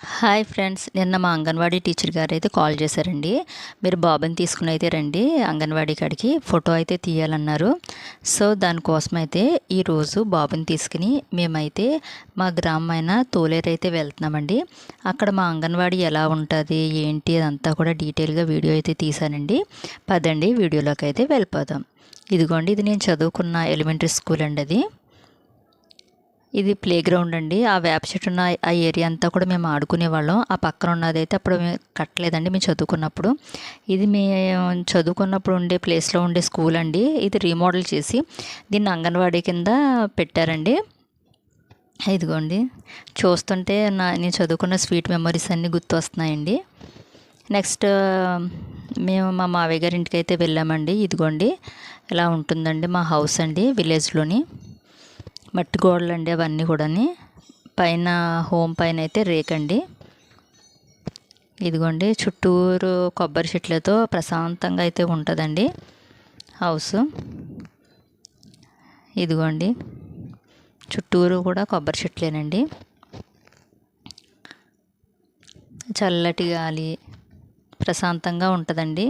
Hi friends నిన్న మా anganwadi teacher గారు అయితే కాల్ చేశారండి. మీరు బాబుని తీసుకుని అయితే రండి అంగన్వాడీ కాడికి ఫోటో అయితే తీయాలన్నారు. సో దానికోసం అయితే ఈరోజు బాబుని తీసుకుని మేమైతే మా గ్రామమైన తోలేరు అయితే వెళ్తున్నామండి. అక్కడ మా అంగన్వాడీ ఎలా ఉంటుంది ఏంటి అదంతా కూడా డీటెయిల్గా వీడియో అయితే తీశానండి. పదండి వీడియోలోకి అయితే వెళ్ళిపోదాం. ఇదిగోండి ఇది నేను చదువుకున్న ఎలిమెంటరీ స్కూల్ అండి అది. ఇది ప్లే గ్రౌండ్ అండి. ఆ వేప చెట్టు ఉన్న ఆ ఏరియా అంతా కూడా మేము ఆడుకునే వాళ్ళం. ఆ పక్కన ఉన్నది అయితే అప్పుడు మేము కట్టలేదండి మేము చదువుకున్నప్పుడు. ఇది మేము చదువుకున్నప్పుడు ఉండే ప్లేస్లో ఉండే స్కూల్ అండి. ఇది రీమోడల్ చేసి దీన్ని అంగన్వాడీ కింద పెట్టారండి. ఇదిగోండి. చూస్తుంటే నా నేను చదువుకున్న స్వీట్ మెమరీస్ అన్నీ గుర్తు వస్తున్నాయండి నెక్స్ట్ మేము మా మావయ్య గారి ఇంటికి అయితే వెళ్ళామండి. ఇదిగోండి. ఇలా ఉంటుందండి మా హౌస్ అండి విలేజ్లోని. మట్టి గోడలు అండి అవన్నీ కూడా పైన హోమ్ పైన అయితే రేకండి. ఇదిగోండి చుట్టూరు కొబ్బరి చెట్లతో ప్రశాంతంగా అయితే ఉంటుందండి హౌస్. ఇదిగోండి చుట్టూరు కూడా కొబ్బరి చెట్లేనండి. చల్లటి గాలి ప్రశాంతంగా ఉంటుందండి.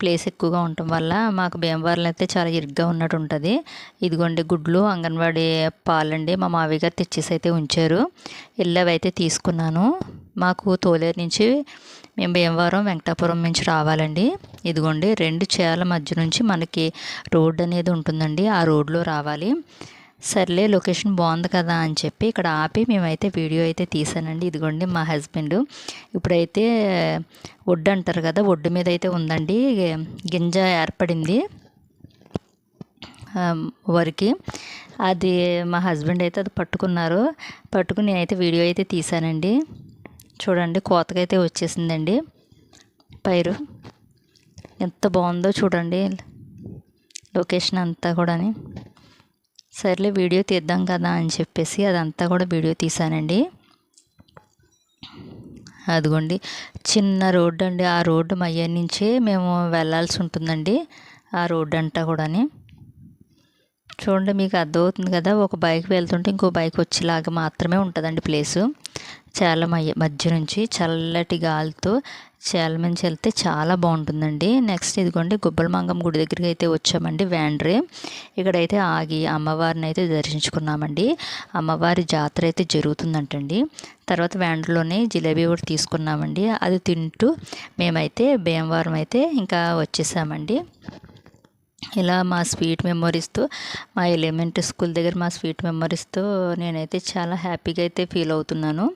ప్లేస్ ఎక్కువగా ఉండటం వల్ల మాకు భీమవరం అయితే చాలా ఇరుగ్గా ఉన్నట్టు ఉంటుంది ఇదిగోండి గుడ్లు అంగన్వాడీ పాలండి మా మావి గారు తెచ్చేసి అయితే ఉంచారు. వెళ్ళవి అయితే తీసుకున్నాను. మాకు తోలేరు నుంచి మేము భీమవరం వెంకటాపురం నుంచి రావాలండి. ఇదిగోండి రెండు చేయాల మధ్య నుంచి మనకి రోడ్డు అనేది ఉంటుందండి. ఆ రోడ్లో రావాలి. సర్లే లొకేషన్ బాగుంది కదా అని చెప్పి ఇక్కడ ఆపి మేమైతే వీడియో అయితే తీసానండి. ఇదిగోండి మా హస్బెండ్. ఇప్పుడైతే ఒడ్డు అంటారు కదా ఒడ్డు మీద అయితే ఉందండి. గింజ ఏర్పడింది. వరికి. అది మా హస్బెండ్ అయితే అది పట్టుకున్నారు. పట్టుకుని నేనైతే వీడియో అయితే తీసానండి. చూడండి కోతకైతే అయితే వచ్చేసిందండి. పైరు. ఎంత బాగుందో చూడండి. లొకేషన్ అంతా కూడాని. సర్లే వీడియో తీద్దాం కదా అని చెప్పేసి అదంతా కూడా వీడియో తీసానండి అదిగోండి చిన్న రోడ్డు అండి. ఆ రోడ్డు మయ్య నుంచే మేము వెళ్ళాల్సి ఉంటుందండి ఆ రోడ్డు అంతా కూడాని. చూడండి మీకు అర్థమవుతుంది కదా ఒక బైక్ వెళ్తుంటే ఇంకో బైక్ వచ్చేలాగా మాత్రమే ఉంటుందండి ప్లేసు. చాలా మధ్య నుంచి చల్లటి గాలితో చేలమంచి వెళ్తే చాలా బాగుంటుందండి. నెక్స్ట్ ఇదిగోండి గుబ్బలమంగం గుడి దగ్గరికి అయితే వచ్చామండి వ్యాండ్రే. ఇక్కడైతే ఆగి అమ్మవారిని అయితే దర్శించుకున్నామండి. అమ్మవారి జాతర అయితే జరుగుతుందంటండి. తర్వాత వ్యాండ్లోనే జిలేబీ కూడా తీసుకున్నామండి. అది తింటూ మేమైతే భీమవరం అయితే ఇంకా వచ్చేసామండి. ఇలా మా స్వీట్ మెమొరీస్తో మా ఎలిమెంటరీ స్కూల్ దగ్గర మా స్వీట్ మెమొరీస్తో నేనైతే చాలా హ్యాపీగా అయితే ఫీల్ అవుతున్నాను.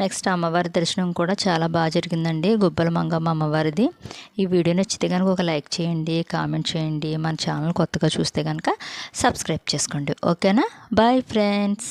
నెక్స్ట్ అమ్మవారి దర్శనం కూడా చాలా బాగా జరిగిందండి గుబ్బల మంగమ్మ అమ్మవారిది. ఈ వీడియో నచ్చితే కనుక ఒక లైక్ చేయండి కామెంట్ చేయండి. మన ఛానల్ కొత్తగా చూస్తే కనుక సబ్స్క్రైబ్ చేసుకోండి. ఓకేనా? Bye friends!